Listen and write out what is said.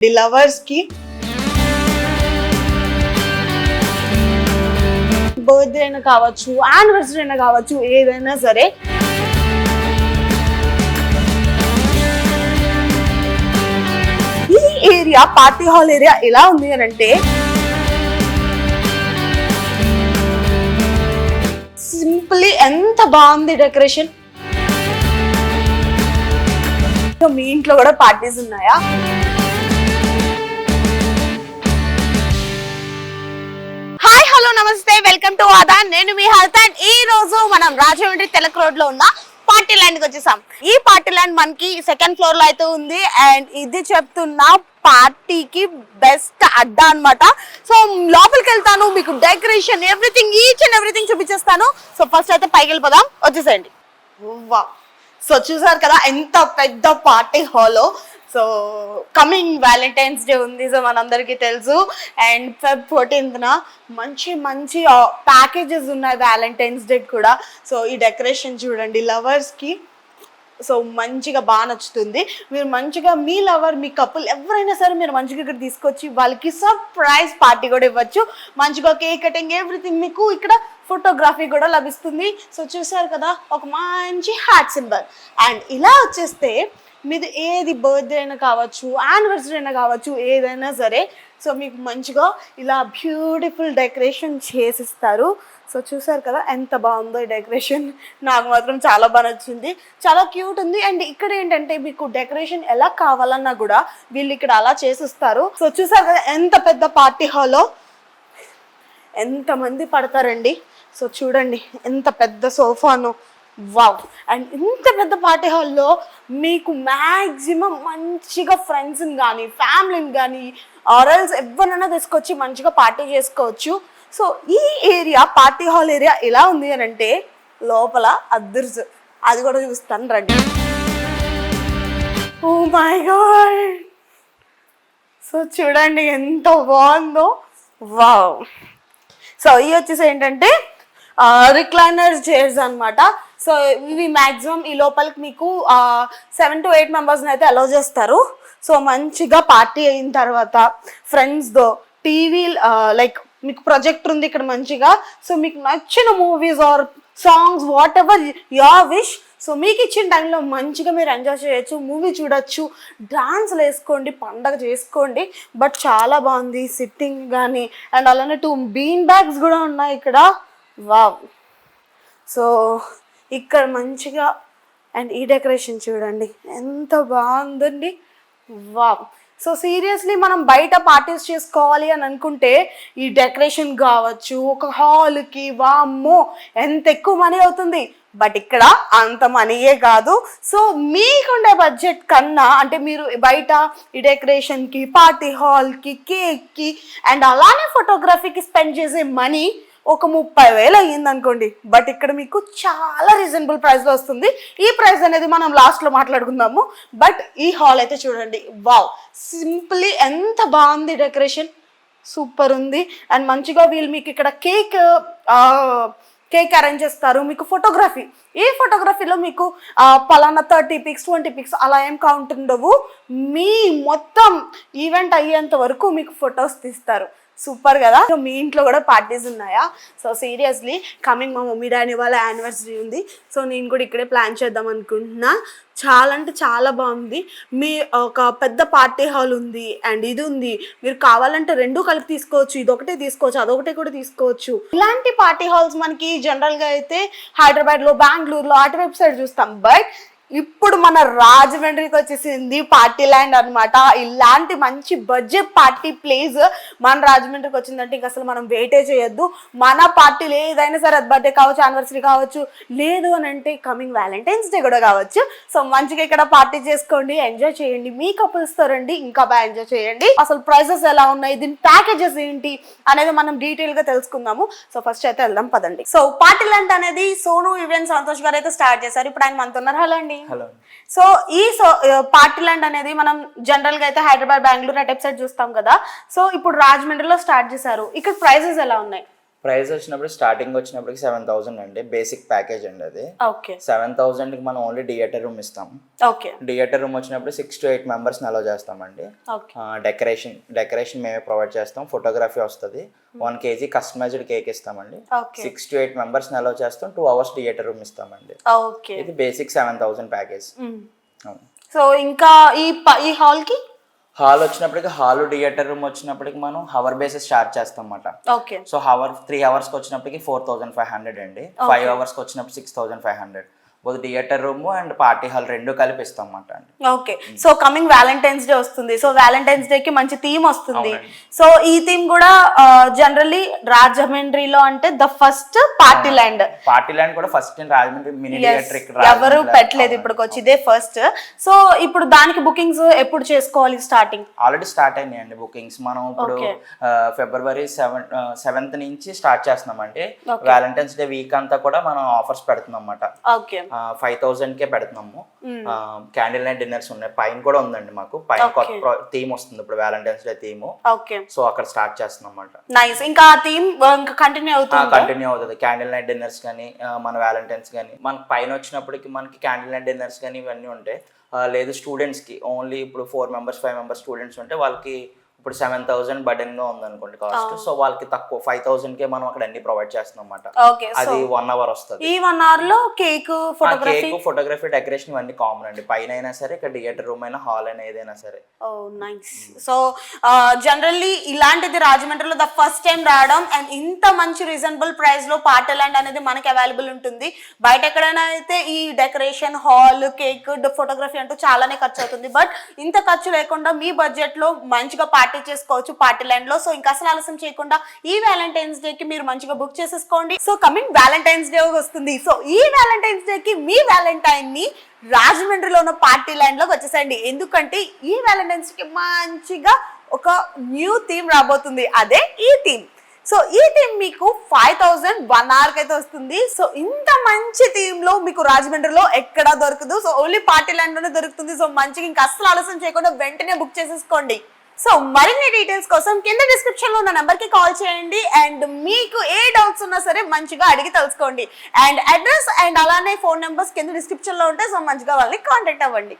The లవర్స్కి birthday అయినా కావచ్చు anniversary అయినా కావచ్చు ఏదైనా సరే. ఈ ఏరియా పార్టీ హాల్ ఏరియా ఎలా ఉంది అని అంటే సింప్లీ ఎంత బాగుంది డెకరేషన్. మీ ఇంట్లో కూడా పార్టీస్ ఉన్నాయా? వెల్కమ్ టు ఆదా. నేను మీ హెల్త్ అండ్ ఈ రోజు మనం రాజమండ్రి తెలక రోడ్లో ఉన్న పార్టీ ల్యాండ్కి వచ్చేసాం. ఈ పార్టీ ల్యాండ్ మనకి సెకండ్ ఫ్లోర్లో అయితే ఉంది. అండ్ ఇది చెప్తున్నా పార్టీకి బెస్ట్ అడ్డా అన్నమాట. సో లోపలికి వెళ్తాను. మీకు decoration everything each and everything చూపించేస్తాను. సో ఫస్ట్ అయితే పైకి వెళ్ళిపోదాం. వచ్చేసేయండి. సో చూసారు కదా ఎంత పెద్ద party hall. So coming Valentine's Day ఉంది సో మనందరికీ తెలుసు. అండ్ ఫెబ్ ఫోర్టీన్త్న మంచి మంచి uh, ప్యాకేజెస్ ఉన్నాయి వ్యాలంటైన్స్ డే కూడా. సో ఈ డెకరేషన్ చూడండి లవర్స్కి సో మంచిగా బాగా నచ్చుతుంది. మీరు మంచిగా మీ లవర్ మీ కపుల్ ఎవరైనా సరే మీరు మంచిగా ఇక్కడ తీసుకొచ్చి వాళ్ళకి సర్ప్రైజ్ పార్టీ కూడా ఇవ్వచ్చు. మంచిగా కేక్ కటింగ్ ఎవ్రీథింగ్ మీకు ఇక్కడ ఫోటోగ్రఫీ కూడా లభిస్తుంది. సో చూసారు కదా ఒక మంచి హ్యాట్ సింబల్ అండ్ ఇలా వచ్చేస్తే మీది ఏది బర్త్డే అయినా కావచ్చు యానివర్సరీ అయినా కావచ్చు ఏదైనా సరే సో మీకు మంచిగా ఇలా బ్యూటిఫుల్ డెకరేషన్ చేసిస్తారు. సో చూసారు కదా ఎంత బాగుందో ఈ డెకరేషన్ నాకు మాత్రం చాలా బాగా నచ్చింది. చాలా క్యూట్ ఉంది. అండ్ ఇక్కడ ఏంటంటే మీకు డెకరేషన్ ఎలా కావాలన్నా కూడా వీళ్ళు ఇక్కడ అలా చేసిస్తారు. సో చూసారు కదా ఎంత పెద్ద పార్టీ హాల్లో ఎంతమంది పడతారండి? సో చూడండి ఎంత పెద్ద సోఫాను. వావ్. అండ్ ఇంత పెద్ద పార్టీ హాల్లో మీకు మ్యాక్సిమం మంచిగా ఫ్రెండ్స్ని కానీ ఫ్యామిలీని కానీ ఆరల్స్ ఎవరైనా తీసుకొచ్చి మంచిగా పార్టీ చేసుకోవచ్చు. సో ఈ ఏరియా పార్టీ హాల్ ఏరియా ఎలా ఉంది అని అంటే లోపల అద్దర్స్. అది కూడా చూస్తాను రండి. Oh my God! సో చూడండి ఎంత బాగుందో. వావ్. సో అవి వచ్చేసి ఏంటంటే రిక్లైనర్ చైర్స్ అన్నమాట. సో ఇవి మ్యాక్సిమం ఈ లోపలికి మీకు సెవెన్ టు ఎయిట్ మెంబర్స్ని అయితే అలౌ చేస్తారు. సో మంచిగా పార్టీ అయిన తర్వాత ఫ్రెండ్స్తో టీవీ లైక్ మీకు ప్రొజెక్టర్ ఉంది ఇక్కడ మంచిగా. సో మీకు నచ్చిన movies or songs whatever you wish so మీకు ఇచ్చిన టైంలో మంచిగా మీరు ఎంజాయ్ చేయొచ్చు మూవీ చూడొచ్చు డాన్స్లు వేసుకోండి పండగ చేసుకోండి. బట్ చాలా బాగుంది సిట్టింగ్ కానీ అండ్ అలానే టూ బీన్ బ్యాగ్స్ కూడా ఉన్నాయి ఇక్కడ. వావ్. సో ఇక్కడ మంచిగా అండ్ ఈ డెకరేషన్ చూడండి ఎంత బాగుందండి. వావ్. సో సీరియస్లీ మనం బయట పార్టీస్ చేసుకోవాలి అని అనుకుంటే ఈ డెకరేషన్ కావచ్చు ఒక హాల్కి వామ్మో ఎంత ఎక్కువ మనీ అవుతుంది. బట్ ఇక్కడ అంత మనీయే కాదు. సో మీకుండే బడ్జెట్ కన్నా అంటే మీరు బయట ఈ డెకరేషన్కి పార్టీ హాల్కి కేక్కి అండ్ అలానే ఫోటోగ్రఫీకి స్పెండ్ చేసే మనీ ఒక ముప్పై వేలు అయ్యింది అనుకోండి. బట్ ఇక్కడ మీకు చాలా రీజనబుల్ ప్రైస్లో వస్తుంది. ఈ ప్రైస్ అనేది మనం లాస్ట్లో మాట్లాడుకుందాము. బట్ ఈ హాల్ అయితే చూడండి. వావ్ సింప్లీ ఎంత బాగుంది డెకరేషన్ సూపర్ ఉంది. అండ్ మంచిగా వీళ్ళు మీకు ఇక్కడ కేక్ కేక్ అరేంజ్ చేస్తారు. మీకు ఫోటోగ్రఫీ ఈ ఫోటోగ్రఫీలో మీకు పలానా థర్టీ పిక్స్ ట్వంటీ పిక్స్ అలా ఏం కౌంట్ ఉండవు. మీ మొత్తం ఈవెంట్ అయ్యేంత వరకు మీకు ఫొటోస్ తీస్తారు. సూపర్ కదా. సో మీ ఇంట్లో కూడా పార్టీస్ ఉన్నాయా? సో సీరియస్లీ కమింగ్ మా మమ్మీ డాడీ వాళ్ళ యానివర్సరీ ఉంది. సో నేను కూడా ఇక్కడే ప్లాన్ చేద్దాం అనుకుంటున్నా. చాలా అంటే చాలా బాగుంది. మీ ఒక పెద్ద పార్టీ హాల్ ఉంది అండ్ ఇది ఉంది. మీరు కావాలంటే రెండు కలిపి తీసుకోవచ్చు. ఇది ఒకటే తీసుకోవచ్చు. అదొకటే కూడా తీసుకోవచ్చు. ఇలాంటి పార్టీ హాల్స్ మనకి జనరల్గా అయితే హైదరాబాద్లో బెంగళూరులో అటువైపు సైడ్ చూస్తాం. బట్ ఇప్పుడు మన రాజమండ్రికి వచ్చేసింది పార్టీ ల్యాండ్ అన్నమాట. ఇలాంటి మంచి బడ్జెట్ పార్టీ ప్లేస్ మన రాజమండ్రికి వచ్చిందంటే ఇంక అసలు మనం వెయిటే చేయొద్దు. మన పార్టీలు ఏదైనా సరే అది బర్త్డే కావచ్చు యానివర్సరీ కావచ్చు లేదు అని అంటే కమింగ్ వ్యాలంటైన్స్ డే కూడా కావచ్చు. సో మంచిగా ఇక్కడ పార్టీ చేసుకోండి ఎంజాయ్ చేయండి. మీ కపుల్స్తో రండి ఇంకా బాగా ఎంజాయ్ చేయండి. అసలు ప్రైసెస్ ఎలా ఉన్నాయి దీని ప్యాకేజెస్ ఏంటి అనేది మనం డీటెయిల్గా తెలుసుకుందాము. సో ఫస్ట్ అయితే వెళ్దాం పదండి. సో పార్టీ ల్యాండ్ అనేది సోను ఈవెంట్ సంతోష్ గారు అయితే స్టార్ట్ చేశారు. ఇప్పుడు ఆయన మనతో ఉన్నారు. హలో అండి. హలో సో ఈ సో పార్టీ ల్యాండ్ అనేది మనం జనరల్గా అయితే హైదరాబాద్ బెంగళూరు అటు సైడ్ చూస్తాం కదా. సో ఇప్పుడు రాజమండ్రిలో స్టార్ట్ చేశారు. ఇక్కడ ప్రైజెస్ ఎలా ఉన్నాయి? ప్రైస్ వచ్చినప్పుడు స్టార్టింగ్ వచ్చినప్పటికి సెవెన్ థౌసండ్ అండి బేసిక్ ప్యాకేజ్ అండి అది. ఓకే. సెవెన్ థౌసండ్కి మనం ఓన్లీ థియేటర్ రూమ్ ఇస్తాం. ఓకే. థియేటర్ రూమ్ వచ్చినప్పుడు సిక్స్ టు ఎయిట్ మెంబర్స్ని అలో చేస్తామండి. డెకరేషన్ డెకరేషన్ మేమే ప్రొవైడ్ చేస్తాం. ఫోటోగ్రఫీ వస్తుంది. వన్ కేజీ కస్టమైజ్డ్ కేక్ ఇస్తామండి. సిక్స్ టు ఎయిట్ మెంబర్స్ని అలో చేస్తాం. టూ అవర్స్ థియేటర్ రూమ్ ఇస్తామండి. ఓకే. ఇది basic seven thousand package. So ఇంకా ఈ ఈ హాల్కి హాల్ వచ్చినప్పటికి హాల్ థియేటర్ రూమ్ వచ్చినప్పటికి మనం హవర్ బేసిస్ చార్జ్ చేస్తాం అన్నమాట ఓకే సో హవర్ త్రీ అవర్స్కి వచ్చినప్పటికి ఫోర్ థౌసండ్ ఫైవ్ హండ్రెడ్ అండి. ఫైవ్ అవర్స్కి వచ్చినప్పుడు six thousand five hundred both theatre room and party hall రెండు కలిపి ఇస్తాం అన్నమాట అండి. Okay so coming Valentine's Day వస్తుంది. సో వ్యాలంటైన్స్ డే కి మంచి థీమ్ వస్తుంది. సో ఈ థీమ్ కూడా జనరల్లీ రాజమండ్రిలో అంటే the first Party Land Party Land కూడా ఫస్ట్ రాజమండ్రి మినీ. థియేటర్ ఎవరు పెట్టలేదు ఇప్పటికి వచ్చి ఇదే ఫస్ట్ సో ఇప్పుడు దానికి బుకింగ్స్ ఎప్పుడు చేసుకోవాలి స్టార్టింగ్ ఆల్రెడీ స్టార్ట్ అయినాయి అండి బుకింగ్స్ మనం ఇప్పుడు. ఫిబ్రవరి సెవెన్ సెవెంత్ నుంచి స్టార్ట్ చేస్తున్నాం అంటే Okay. వ్యాలంటైన్స్ డే వీక్ అంతా కూడా మనం ఆఫర్స్ పెడుతున్నాం అన్నమాట ఓకే ఫైవ్ థౌసండ్ కే పెడుతున్నాము. క్యాండిల్ నైట్ డిన్నర్స్ ఉన్నాయి. పైన కూడా ఉందండి మాకు. పైన. కొత్త థీమ్ వస్తుంది ఇప్పుడు Valentine's Day theme. Okay so అక్కడ స్టార్ట్ చేస్తున్నాం అన్నమాట నైస్ ఇంకా ఆ థీమ్ ఇంకా కంటిన్యూ అవుతుంది? కంటిన్యూ అవుతుంది. క్యాండిల్ నైట్ డిన్నర్స్ కానీ మన వ్యాలంటైన్స్ కానీ మన పైన వచ్చినప్పటికి మనకి క్యాండిల్ నైట్ డిన్నర్స్ కానీ ఇవన్నీ ఉంటాయి. లేదు స్టూడెంట్స్కి ఓన్లీ ఇప్పుడు four members five members students ఉంటే వాళ్ళకి ఇప్పుడు సెవెన్ థౌసండ్ బర్డెన్గా ఉందనుకోండి కాస్ట్ సో వాళ్ళకి తక్కువ ఫైవ్ థౌసండ్కే మనం అక్కడ అన్ని ప్రొవైడ్ చేస్తున్నాం సో అది వన్ అవర్ వస్తుంది. ఈ వన్ అవర్లో cake photography cake photography decoration ఇవన్నీ కామన్ అండి. పైన అయినా సరే ఇక్కడ థియేటర్ రూమ్ అయినా హాల్ అయినా ఏదైనా సరే. ఓ నైస్ సో జనరల్లీ ఇలాంటిది రాజమండ్రిలో ద ఫస్ట్ టైం రావడం అండ్ ఇంత మంచి రీజనబుల్ ప్రైస్లో పార్టీ ల్యాండ్ అనేది మనకి అవైలబుల్ ఉంటుంది. బయట ఎక్కడైనా అయితే ఈ డెకరేషన్ హాల్ కేక్ ఫోటోగ్రఫీ అంటూ చాలానే ఖర్చు అవుతుంది బట్ ఇంత ఖర్చు లేకుండా మీ బడ్జెట్లో మంచిగా పార్టీ చేసుకోవచ్చు పార్టీ లైన్లో. సో ఇంకా అసలు ఆలస్యం చేయకుండా ఈ వ్యాలంటైన్స్ డే కి మీరు మంచిగా బుక్ చేసేసుకోండి. సో కమింగ్ వ్యాలంటైన్స్ డే వస్తుంది. సో ఈ వ్యాలంటైన్స్ డే కి మీ వ్యాలంటైన్ని రాజమండ్రిలో ఉన్న పార్టీ లైన్లోకి వచ్చేసండి ఎందుకంటే ఈ వ్యాలంటైన్స్కి మంచిగా ఒక న్యూ థీమ్ రాబోతుంది. అదే ఈ థీమ్ సో ఈ థీమ్ మీకు ఫైవ్ థౌజండ్ వన్ అవర్ అయితే వస్తుంది. సో ఇంత మంచి థీమ్లో మీకు రాజమండ్రిలో ఎక్కడా దొరకదు. సో ఓన్లీ పార్టీ ల్యాండ్లోనే దొరుకుతుంది. సో మంచిగా ఇంకా అస్సలు ఆలస్యం చేయకుండా వెంటనే బుక్ చేసేసుకోండి. సో మరిన్ని డీటెయిల్స్ కోసం కింద డిస్క్రిప్షన్లో ఉన్న నంబర్కి కాల్ చేయండి. అండ్ మీకు ఏ డౌట్స్ ఉన్నా సరే మంచిగా అడిగి తెలుసుకోండి. అండ్ అడ్రస్ అండ్ అలానే ఫోన్ నెంబర్స్ కింద డిస్క్రిప్షన్లో ఉంటాయి సో మంచిగా వాళ్ళని కాంటాక్ట్ అవ్వండి.